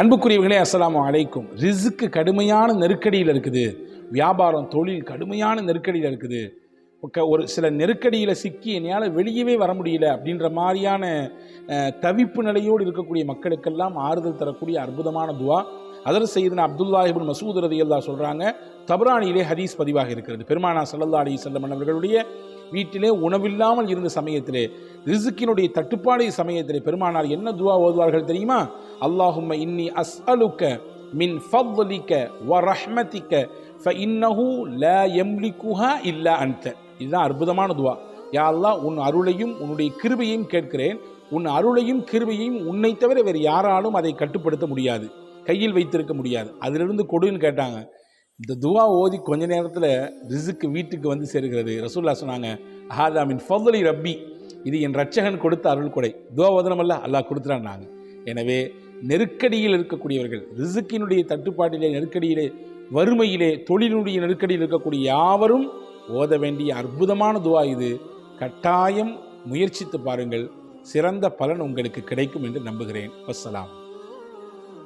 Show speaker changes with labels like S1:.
S1: அன்புக்குரியவர்களே அஸ்லாம் அலைக்கும். ரிஸுக்கு கடுமையான நெருக்கடியில் இருக்குது. வியாபாரம் தொழில் கடுமையான நெருக்கடியில் இருக்குது. ஒரு சில நெருக்கடியில் சிக்கி என்னால் வெளியவே வர முடியல அப்படின்ற மாதிரியான தவிப்பு நிலையோடு இருக்கக்கூடிய மக்களுக்கெல்லாம் ஆறுதல் தரக்கூடிய அற்புதமான துவா. அதர் செய்தன அப்துல்லாஹிபின் மசூத் ரதியல்லா சொல்கிறாங்க தபரானியிலே ஹதீஸ் பதிவாக இருக்கிறது. பெருமானா சல்லல்லா அலி செல்லமன் அவர்களுடைய வீட்டிலே உணவில்லாமல் இருந்த சமயத்திலே ரிசுக்கினுடைய தட்டுப்பாடு சமயத்திலே பெருமானார் என்ன துவா ஓதுவார்கள் தெரியுமா? அல்லாஹும் இன்னி அஸ்அலுக்க மின் ஃபவ்லிக்க வ ரஹ்மதிக்க ஃபஇன்னஹு ல எம்லிக்குஹா இல்லா அன்த. இதுதான் அற்புதமான துவா. யா அல்லாஹ் உன் அருளையும் உன்னுடைய கிருபையும் கேட்கிறேன். உன் அருளையும் கிருபையும் உன்னை தவிர வேறு யாராலும் அதை கட்டுப்படுத்த முடியாது. கையில் வைத்திருக்க முடியாது. அதிலிருந்து கொடுன்னு கேட்டாங்க. இந்த துவா ஓதி கொஞ்ச நேரத்தில் ரிசுக்கு வீட்டுக்கு வந்து சேர்கிறது. ரசூல்லா சொன்னாங்க ஹாதா மின் ஃபضலி ரப்பி. இது என் ரட்சகன் கொடுத்த அருள் கொடை. துவா ஓதனமல்ல அல்லாஹ் கொடுத்துறான்னாங்க. எனவே நெருக்கடியில் இருக்கக்கூடியவர்கள் ரிசுக்கினுடைய தட்டுப்பாட்டிலே நெருக்கடியிலே வறுமையிலே தொழிலுடைய நெருக்கடியில் இருக்கக்கூடிய யாவரும் ஓத வேண்டிய அற்புதமான துவா இது. கட்டாயம் முயற்சித்து பாருங்கள். சிறந்த பலன் உங்களுக்கு கிடைக்கும் என்று நம்புகிறேன். வஸ்ஸலாம்.